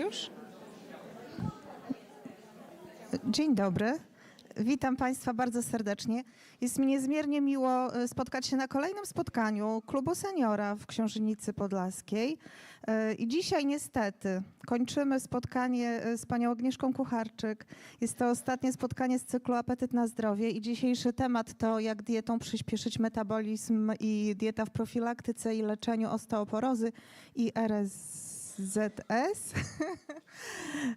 już? Dzień dobry. Witam Państwa bardzo serdecznie. Jest mi niezmiernie miło e, spotkać się na kolejnym spotkaniu Klubu Seniora w Książenicy Podlaskiej. E, I dzisiaj niestety kończymy spotkanie e, z panią Agnieszką Kucharczyk. Jest to ostatnie spotkanie z cyklu Apetyt na zdrowie i dzisiejszy temat to jak dietą przyspieszyć metabolizm i dieta w profilaktyce i leczeniu osteoporozy i RSZS.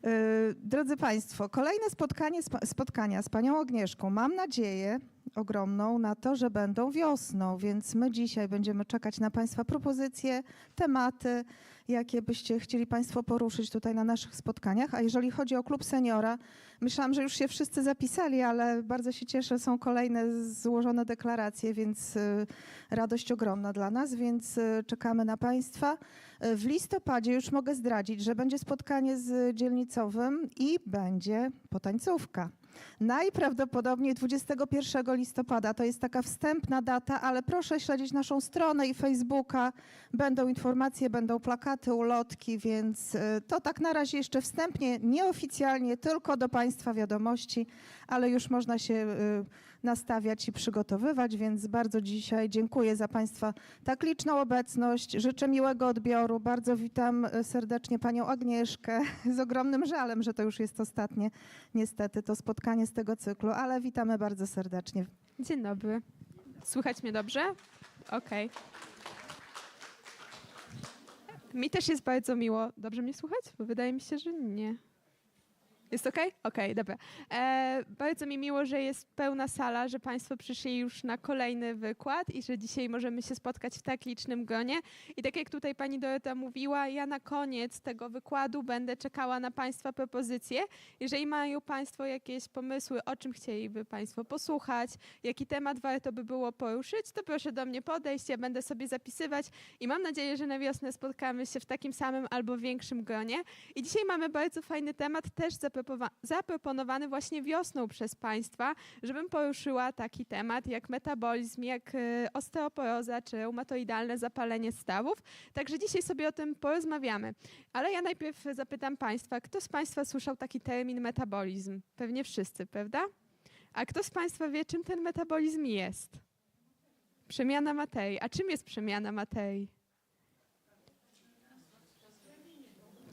Y, Drodzy Państwo, kolejne spotkanie, spotkania z Panią Agnieszką. Mam nadzieję ogromną na to, że będą wiosną, więc my dzisiaj będziemy czekać na Państwa propozycje, tematy, jakie byście chcieli Państwo poruszyć tutaj na naszych spotkaniach. A jeżeli chodzi o Klub Seniora, myślałam, że już się wszyscy zapisali, ale bardzo się cieszę, są kolejne złożone deklaracje, więc y, radość ogromna dla nas, więc y, czekamy na Państwa. Y, W listopadzie już mogę zdradzić, że będzie spotkanie z dzielnicowym i będzie potańcówka. Najprawdopodobniej 21 listopada to jest taka wstępna data, ale proszę śledzić naszą stronę i Facebooka. Będą informacje, będą plakaty, ulotki, więc y, to tak na razie jeszcze wstępnie, nieoficjalnie, tylko do Państwa wiadomości, ale już można się y, nastawiać i przygotowywać, więc bardzo dzisiaj dziękuję za Państwa tak liczną obecność. Życzę miłego odbioru. Bardzo witam y, serdecznie Panią Agnieszkę z ogromnym żalem, że to już jest ostatnie, niestety, to spotkanie z tego cyklu, ale witamy bardzo serdecznie. Dzień dobry. Słychać mnie dobrze? Okej. Mi też jest bardzo miło. Dobrze mnie słuchać? Bo wydaje mi się, że nie. Jest okej? Okej, dobra. E, bardzo mi miło, że jest pełna sala, że Państwo przyszli już na kolejny wykład i że dzisiaj możemy się spotkać w tak licznym gronie. I tak jak tutaj Pani Dorota mówiła, ja na koniec tego wykładu będę czekała na Państwa propozycje. Jeżeli mają Państwo jakieś pomysły, o czym chcieliby Państwo posłuchać, jaki temat warto by było poruszyć, to proszę do mnie podejść, ja będę sobie zapisywać i mam nadzieję, że na wiosnę spotkamy się w takim samym albo większym gronie. I dzisiaj mamy bardzo fajny temat, też zapropowa- zaproponowany właśnie wiosną przez Państwa, żebym poruszyła taki temat jak metabolizm, jak y, osteoporoza czy reumatoidalne zapalenie stawów. Także dzisiaj sobie o tym porozmawiamy. Ale ja najpierw zapytam Państwa, kto z Państwa słyszał taki termin metabolizm? Pewnie wszyscy, prawda? A kto z Państwa wie, czym ten metabolizm jest? Przemiana materii. A czym jest przemiana materii?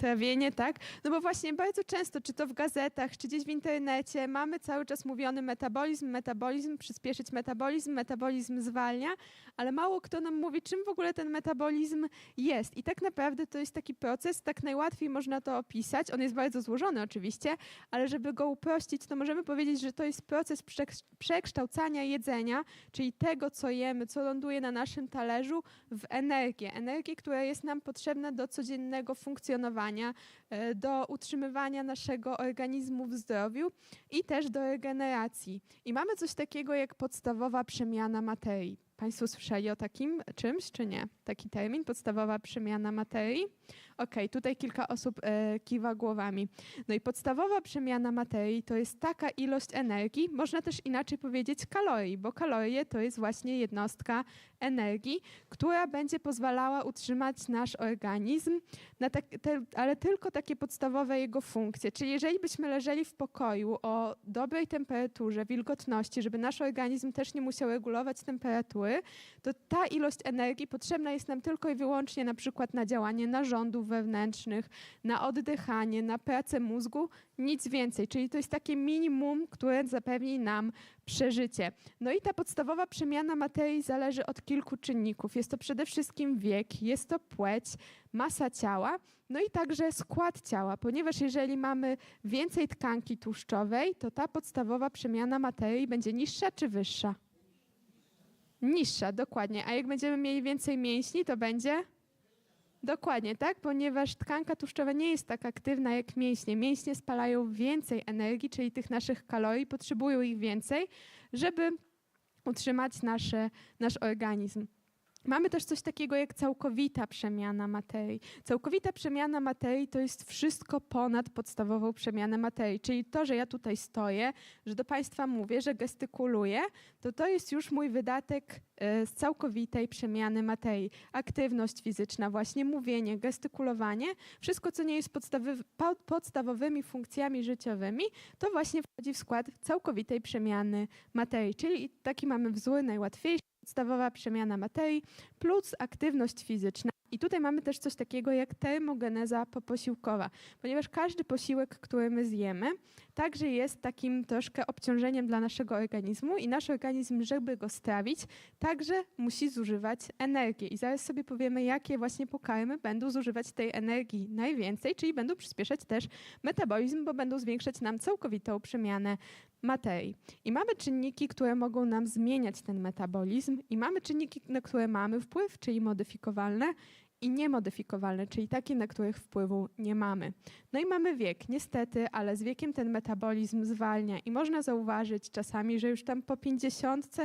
Trawienie, tak? No bo właśnie bardzo często, czy to w gazetach, czy gdzieś w internecie, mamy cały czas mówiony metabolizm, metabolizm, przyspieszyć metabolizm, metabolizm zwalnia, ale mało kto nam mówi, czym w ogóle ten metabolizm jest. I tak naprawdę to jest taki proces, tak najłatwiej można to opisać. On jest bardzo złożony oczywiście, ale żeby go uprościć, to możemy powiedzieć, że to jest proces przek- przekształcania jedzenia, czyli tego, co jemy, co ląduje na naszym talerzu, w energię. Energię, która jest nam potrzebna do codziennego funkcjonowania, e, do utrzymywania naszego organizmu w zdrowiu i też do regeneracji. I mamy coś takiego jak podstawowa przemiana materii. Państwo słyszeli o takim czymś, czy nie? Taki termin, podstawowa przemiana materii? Okej, tutaj kilka osób e, kiwa głowami. No i podstawowa przemiana materii to jest taka ilość energii, można też inaczej powiedzieć kalorii, bo kalorie to jest właśnie jednostka energii, która będzie pozwalała utrzymać nasz organizm, na tak, te, ale tylko takie podstawowe jego funkcje. Czyli jeżeli byśmy leżeli w pokoju o dobrej temperaturze, wilgotności, żeby nasz organizm też nie musiał regulować temperatury, to ta ilość energii potrzebna jest nam tylko i wyłącznie na przykład na działanie narządów wewnętrznych, na oddychanie, na pracę mózgu, nic więcej. Czyli to jest takie minimum, które zapewni nam przeżycie. No i ta podstawowa przemiana materii zależy od kilku czynników. Jest to przede wszystkim wiek, jest to płeć, masa ciała, no i także skład ciała, ponieważ jeżeli mamy więcej tkanki tłuszczowej, to ta podstawowa przemiana materii będzie niższa czy wyższa? Niższa, dokładnie. A jak będziemy mieli więcej mięśni, to będzie? Dokładnie, tak? Ponieważ tkanka tłuszczowa nie jest tak aktywna jak mięśnie. Mięśnie spalają więcej energii, czyli tych naszych kalorii, potrzebują ich więcej, żeby utrzymać nasze, nasz organizm. Mamy też coś takiego jak całkowita przemiana materii. Całkowita przemiana materii to jest wszystko ponad podstawową przemianę materii, czyli to, że ja tutaj stoję, że do Państwa mówię, że gestykuluję, to to jest już mój wydatek e, z całkowitej przemiany materii. Aktywność fizyczna, właśnie mówienie, gestykulowanie, wszystko, co nie jest podstawowymi funkcjami życiowymi, to właśnie wchodzi w skład całkowitej przemiany materii. Czyli taki mamy wzór najłatwiejszy, podstawowa przemiana materii plus aktywność fizyczna. I tutaj mamy też coś takiego jak termogeneza poposiłkowa, ponieważ każdy posiłek, który my zjemy, także jest takim troszkę obciążeniem dla naszego organizmu i nasz organizm, żeby go strawić, także musi zużywać energię. I zaraz sobie powiemy, jakie właśnie pokarmy będą zużywać tej energii najwięcej, czyli będą przyspieszać też metabolizm, bo będą zwiększać nam całkowitą przemianę materii. I mamy czynniki, które mogą nam zmieniać ten metabolizm, i mamy czynniki, na które mamy wpływ, czyli modyfikowalne, i niemodyfikowalne, czyli takie, na których wpływu nie mamy. No i mamy wiek, niestety, ale z wiekiem ten metabolizm zwalnia i można zauważyć czasami, że już tam po 50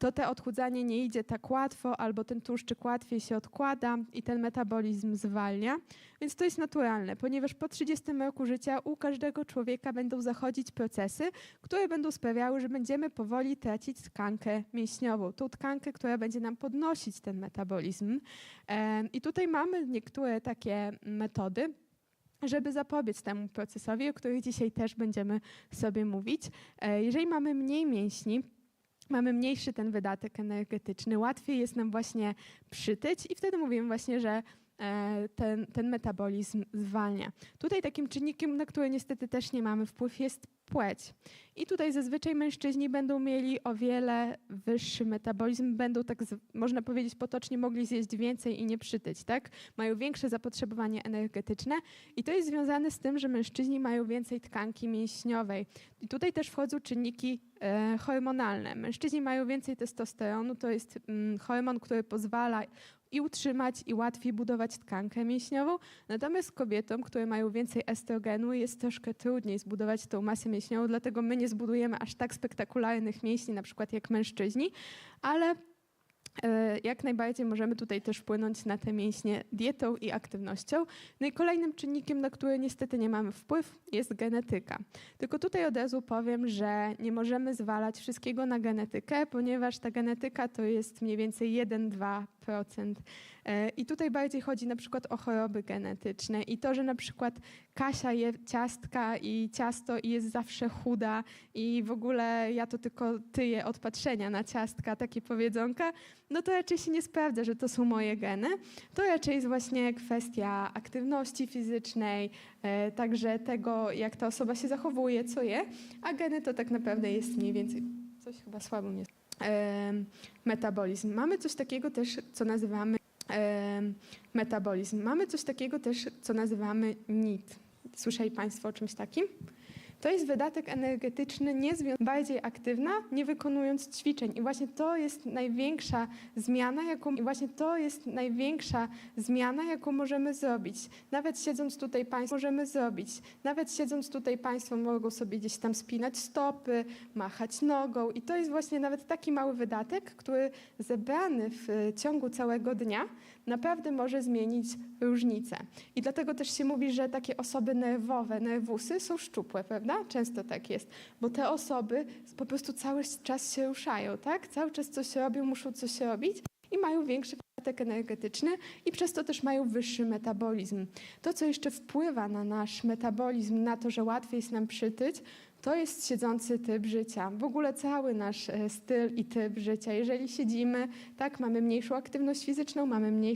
to te odchudzanie nie idzie tak łatwo, albo ten tłuszczyk łatwiej się odkłada i ten metabolizm zwalnia. Więc to jest naturalne, ponieważ po 30 roku życia u każdego człowieka będą zachodzić procesy, które będą sprawiały, że będziemy powoli tracić tkankę mięśniową, tą tkankę, która będzie nam podnosić ten metabolizm. I tutaj mamy niektóre takie metody, żeby zapobiec temu procesowi, o których dzisiaj też będziemy sobie mówić. E, Jeżeli mamy mniej mięśni, mamy mniejszy ten wydatek energetyczny, łatwiej jest nam właśnie przytyć i wtedy mówimy właśnie, że e, ten, ten metabolizm zwalnia. Tutaj takim czynnikiem, na który niestety też nie mamy wpływ, jest płeć. I tutaj zazwyczaj mężczyźni będą mieli o wiele wyższy metabolizm, będą tak, można powiedzieć potocznie, mogli zjeść więcej i nie przytyć, tak? Mają większe zapotrzebowanie energetyczne i to jest związane z tym, że mężczyźni mają więcej tkanki mięśniowej. I tutaj też wchodzą czynniki e, hormonalne. Mężczyźni mają więcej testosteronu, to jest mm, hormon, który pozwala i utrzymać, i łatwiej budować tkankę mięśniową. Natomiast kobietom, które mają więcej estrogenu, jest troszkę trudniej zbudować tą masę mięśniową, dlatego my nie zbudujemy aż tak spektakularnych mięśni, na przykład jak mężczyźni, ale e, jak najbardziej możemy tutaj też wpłynąć na te mięśnie dietą i aktywnością. No i kolejnym czynnikiem, na który niestety nie mamy wpływ, jest genetyka. Tylko tutaj od razu powiem, że nie możemy zwalać wszystkiego na genetykę, ponieważ ta genetyka to jest mniej więcej 1-2%. E, I tutaj bardziej chodzi na przykład o choroby genetyczne i to, że na przykład Kasia je ciastka i ciasto i jest zawsze chuda i w ogóle ja to tylko tyję od patrzenia na ciastka, takie powiedzonka, no to raczej się nie sprawdza, że to są moje geny. To raczej jest właśnie kwestia aktywności fizycznej, e, także tego, jak ta osoba się zachowuje, co je, a geny to tak naprawdę jest mniej więcej, coś chyba słabo mnie metabolizm. Mamy coś takiego też, co nazywamy metabolizm. Mamy coś takiego też, co nazywamy NIT. Słyszeli Państwo o czymś takim? To jest wydatek energetyczny niezwią- bardziej aktywna, nie wykonując ćwiczeń. I właśnie to jest największa zmiana, jaką, i właśnie to jest największa zmiana, jaką możemy zrobić. Nawet siedząc tutaj Państwo możemy zrobić. Nawet siedząc tutaj Państwo mogą sobie gdzieś tam spinać stopy, machać nogą. I to jest właśnie nawet taki mały wydatek, który zebrany w ciągu całego dnia naprawdę może zmienić różnicę. I dlatego też się mówi, że takie osoby nerwowe, nerwusy są szczupłe, prawda? Często tak jest, bo te osoby po prostu cały czas się ruszają, tak? Cały czas coś robią, muszą coś robić i mają większy wydatek energetyczny i przez to też mają wyższy metabolizm. To, co jeszcze wpływa na nasz metabolizm, na to, że łatwiej jest nam przytyć, to jest siedzący typ życia. W ogóle cały nasz e, styl i typ życia. Jeżeli siedzimy, tak, mamy mniejszą aktywność fizyczną, mamy mniejszy